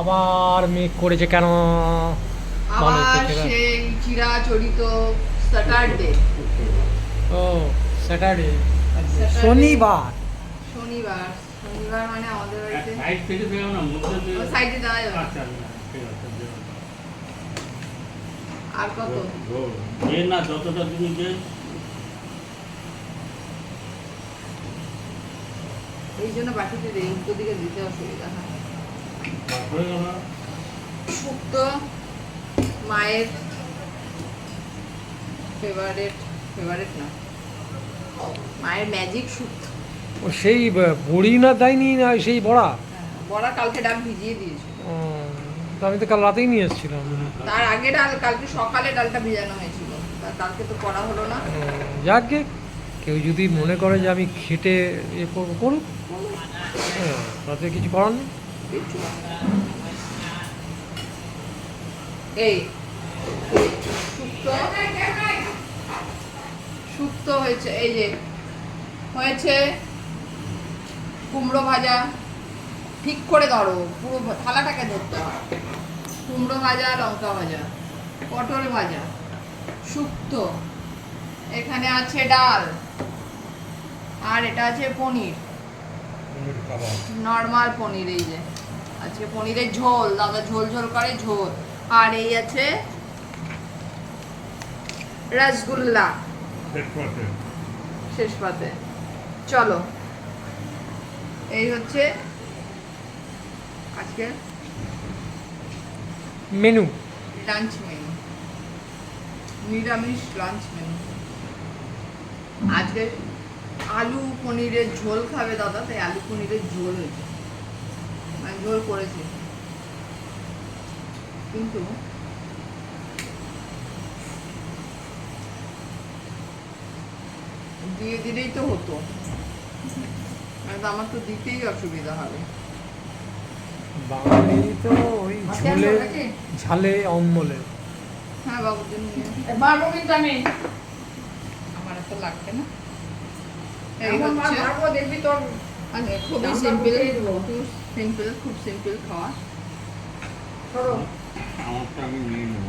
আবার মেঘ করেছে কেন? আবার? সেই চিরাচরিত স্যাটারডে ও স্যাটারডে শনিবার। শনিবার। শনিবার মানে আমাদের বাড়িতে সাইড থেকে দেও না মধ্যে ও সাইডে দেওয়া আচ্ছা দেও। আর কত? যে না যতটা তুমি যে এই জন্য বাটিতে দেই উল্টো দিকে দিতে অসুবিধা হয় শুক্তো মায়ের ফেভারেট ফেভারেট না। মায়ের ম্যাজিক শুক্তো ও সেই বড়ি না দেয়নি না সেই বড়া? হ্যাঁ, বড়া কালকে ডাল ভিজিয়ে তো আমি তো কাল রাতেই নিয়ে এসেছিলাম। তার আগে ডাল কালকে সকালে ডালটা ভিজানো হয়েছিল। কালকে তো করা হলো না। যাক কেউ যদি মনে করে যে আমি খেটে এ করব করুক। কিছু করার নেই? এই শুক্তো হয়েছে, এই যে, হয়েছে কুমড়ো ভাজা। ঠিক করে ধরো, পুরো থালাটাকে ধরতে হয় কুমড়ো ভাজা, লঙ্কা ভাজা, পটল ভাজা শুক্তো এখানে আছে ডাল, আর এটা আছে পনির। নর্মাল পনির এই যে। আছে পনিরের ঝোল দাদা ঝোল ঝোল করে ঝোল। আর এই আছে রসগোল্লা। শেষ পাতে। চলো। এই হচ্ছে আজকে মেনু। Lunch menu. নিরামিষ লাঞ্চ মেনু। আজকে আলু পনিরের ঝোল খাবে দাদা তাই আলু পনিরের ঝোল হয়েছে। মানে ঝোল করেছি। কিন্তু দিয়ে দিলেই তো হতো। আমার তো দিতেই অসুবিধা হবে। বাঙালি তো ওই ঝোলে ঝালে অম্বলে। হ্যাঁ বাবুর জন্য আমি আমার এত লাগবে না। এই হচ্ছে। মারবো দেখবি তোর মানে খুবই সিম্পল উঠিয়ে দেবো। খুব সিম্পল খুব সিম্পল খাওয়া। আমারটা আমি নিয়ে নেব।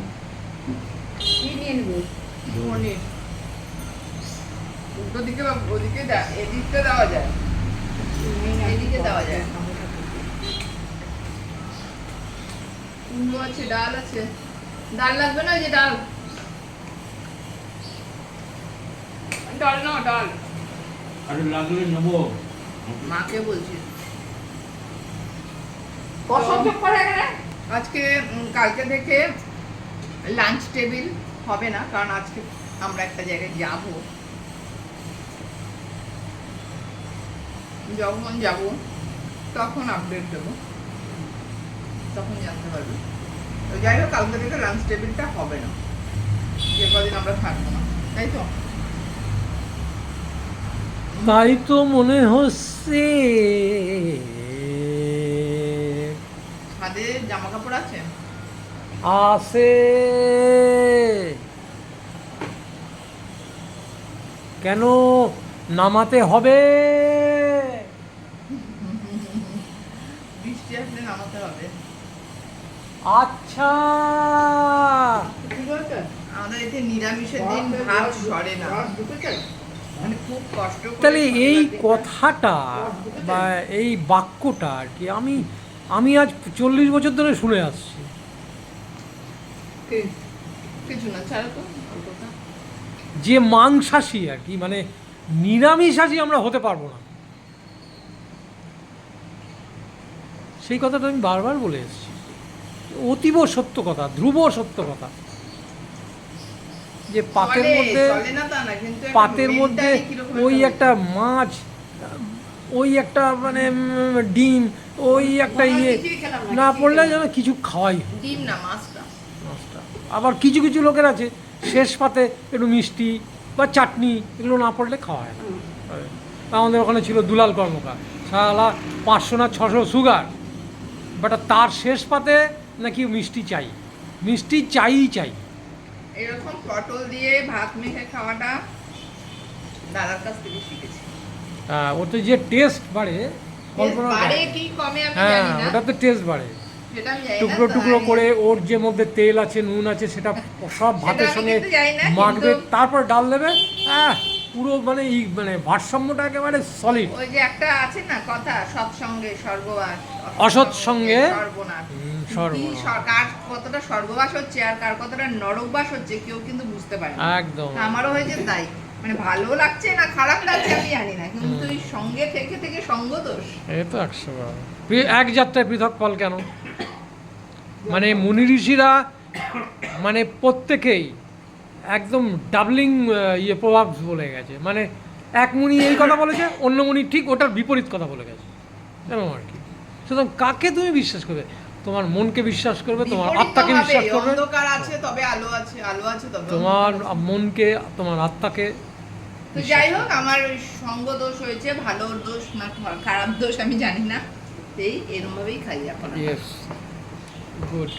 কি নিয়ে নেব? পনির। উল্টো দিকে ওদিকে এদিকটা দেওয়া যায়। এদিকে দেওয়া যায়। কুমড়ো আছে ডাল আছে। ডাল লাগবে না ওই যে ডাল? ডাল না ডাল। আরে লাগলে নেব। মাকে বলছি। আজকে কালকে থেকে লাঞ্চ টেবিল হবে না কারণ আজকে আমরা একটা জায়গায় যাব। যখন যাব তখন আপডেট দেবো। তখন জানতে পারবে। তো যাই হোক কালকে থেকে লাঞ্চ টেবিলটা হবে না। যে কদিন আমরা থাকব না। তাই তো? তাই তো মনে হচ্ছে। জামা কাপড় আছে? আছে। কেন নামাতে হবে? বৃষ্টি আসলে নামাতে হবে। আচ্ছা। ঠিক আছে। আমাদের এতে নিরামিষের দিন ভাত সরে না। মানে তাহলে এই কথাটা বা এই বাক্যটা আর কি আমি আমি আজ চল্লিশ বছর ধরে শুনে আসছি। যে মাংসাশী আর কি মানে নিরামিষাশী আমরা হতে পারব না। সেই কথাটা আমি বারবার বলে এসেছি। অতীব সত্য কথা ধ্রুব সত্য কথা। যে পাতের মধ্যে পাতের মধ্যে ওই একটা মাছ ওই একটা মানে ডিম ওই একটা ইয়ে। না, পড়লে যেন কিছু খাওয়াই। ডিম না মাছটা। মাছটা। আবার কিছু কিছু লোকের আছে শেষ পাতে একটু মিষ্টি বা চাটনি এগুলো না পড়লে খাওয়া হয় না। আমাদের ওখানে ছিল দুলাল কর্মকার। সালা পাঁচশো না ছশো সুগার। বাট তার শেষ পাতে নাকি মিষ্টি চাই। মিষ্টি চাই চাই। এরকম পটল দিয়ে ভাত মেখে খাওয়াটা দাদার কাছ থেকে শিখেছি। ওতে যে টেস্ট বাড়ে কল্পনা। বাড়ে কি কমে আমি হ্যাঁ জানি না। ওটাতে টেস্ট বাড়ে। টুকরো টুকরো করে ওর যে মধ্যে তেল আছে নুন আছে সেটা সব ভাতের সঙ্গে মাখবে তারপর ডাল দেবে আহ, পুরো মানে ই মানে ভারসাম্যটা একেবারে সলিড ওই যে একটা আছে না কথা সৎসঙ্গে স্বর্গবাস। অসৎসঙ্গে সর্বনাশ হুম, কি সর্বনাশ। সর- কার কতটা স্বর্গবাস হচ্ছে আর কার কতটা নরকবাস হচ্ছে কেউ কিন্তু বুঝতে পারে না। একদম। আমারও হয়েছে তাই। মানে ভালো লাগছে না খারাপ লাগছে আমি জানি না কিন্তু ওই সঙ্গে থেকে থেকে সঙ্গ দোষ। এই তো একশো এক যাত্রায় পৃথক ফল কেন? মানে মুনি ঋষিরা মানে প্রত্যেকেই একদম ডাবলিং ইয়ে প্রভাব বলে গেছে। মানে এক মুনি এই কথা বলেছে অন্য মুনি ঠিক ওটার বিপরীত কথা বলে গেছে। এরকম আর কি। সুতরাং কাকে তুমি বিশ্বাস করবে? তোমার মনকে বিশ্বাস করবে তোমার আত্মাকে বিশ্বাস করবে। অন্ধকার আছে তবে আলো আছে আলো আছে তবে তোমার মনকে তোমার আত্মাকে তো যাই হোক আমার সঙ্গ দোষ হয়েছে ভালো দোষ না খারাপ দোষ আমি জানি না। এই এরম ভাবেই খাই এখন ইয়েস গুড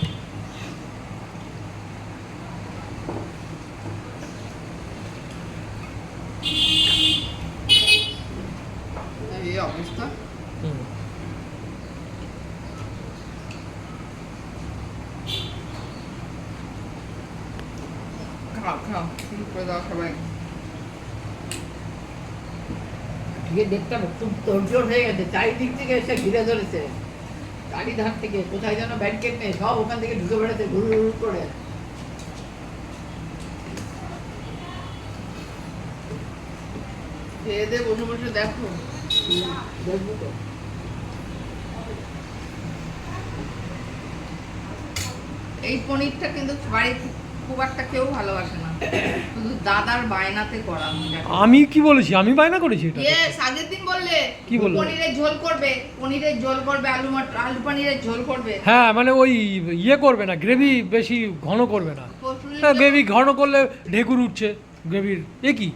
খাও খাও করে দাও সবাই হয়ে গেছে চারিদিক থেকে ঘিরে চারিধার থেকে কোথায় যেন ব্যারিকেড নেই সব ওখান থেকে ঢুকে বেড়াতে ঘুরু ঘুরু করে খেয়ে দিয়ে বসে বসে দেখো। দেখব তো এই পনিরটা কিন্তু বাড়িতে খুব একটা কেউ ভালোবাসে না। শুধু দাদার বায়নাতে করা আমি কি বলেছি? আমি বায়না করেছি এটা ইয়েস আগের দিন বললে কি বললে? পনিরের ঝোল করবে পনিরের ঝোল করবে আলু মটর আলু পনিরের ঝোল করবে। হ্যাঁ মানে ওই ইয়ে করবে না গ্রেভি বেশি ঘন করবে না। গ্রেভি ঘন করলে ঢেকুর উঠছে গ্রেভির। এ কি?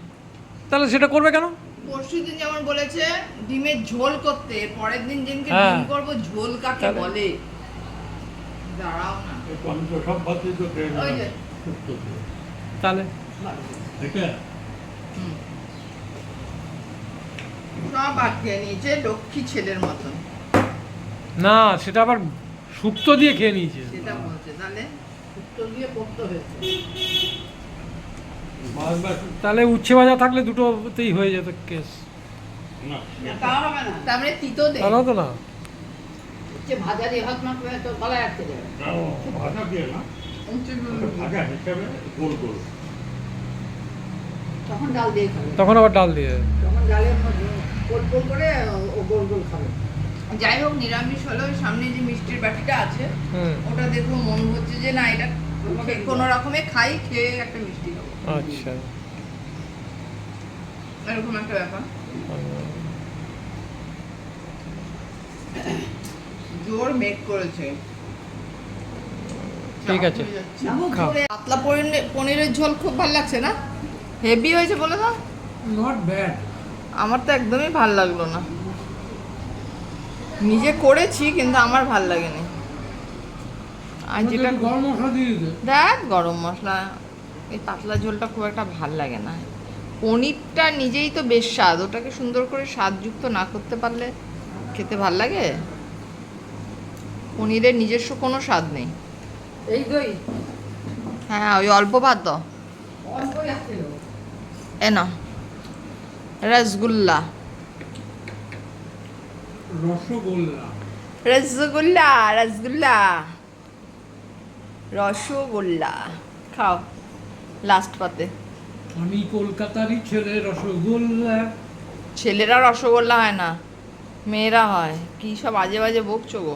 তাহলে সেটা করবে কেন? পরশুদিন যেমন বলেছে ডিমের ঝোল করতে। পরের দিন যেদিনকে হ্যাঁ। ডিম করব ঝোল কাকে বলে? দাঁড়াও না। সব ভাবছি তো। তাহলে? এটা সব আটকে নিয়েছে লক্ষ্মী ছেলের মতন। না সেটা আবার শুক্তো দিয়ে খেয়ে নিয়েছে। সেটা বলছে তাহলে উত্তর দিয়ে পড়তে হয়েছে। তাহলে উচ্ছে ভাজা থাকলে দুটোতেই হয়ে যেত কেস। না তা হবে না। তার মানে তাহলে তো না। ভাজা দিয়ে ভাত মাখবে তো গলায় আটকে যাবে ভাজা দিয়ে না ভাজা। হিসাবে গোল গোল। তখন ডাল দিয়ে খাবে। তখন আবার ডাল দিয়ে। তখন গোল গোল করে ও গোল গোল খাবে। যাই হোক নিরামিষ হলেও সামনে যে মিষ্টির বাটিটা আছে ওটা দেখো মন হচ্ছে যে না এটা কোনো রকমে খাই খেয়ে একটা মিষ্টি আচ্ছা। এরকম একটা ব্যাপার। জোর মেক করেছে। ঠিক আছে। পাতলা পনিরের ঝোল খুব ভালো লাগছে না? হেভি হয়েছে বলে না নট ব্যাড আমার তো একদমই ভালো লাগল না। নিজে করেছি কিন্তু আমার ভালো লাগেনি। আর যেটা গরম মশলা দিয়ে দেখ গরম মশলা এই পাতলা ঝোলটা খুব একটা ভালো লাগে না। পনিরটা নিজেই তো বেশ স্বাদ ওটাকে সুন্দর করে স্বাদযুক্ত না করতে পারলে খেতে ভালো লাগে? পনিরের নিজস্ব কোনো স্বাদ নেই। এই দই। হ্যাঁ ওই অল্প ভাত এ না রসগোল্লা। রসগোল্লা। রসগোল্লা রসগোল্লা। রসগোল্লা। খাও। লাস্ট পাতে। আমি কলকাতারই ছেলে রসগোল্লা। ছেলেরা রসগোল্লা হয় না মেয়েরা হয়। কি সব আজে বাজে বকছো গো?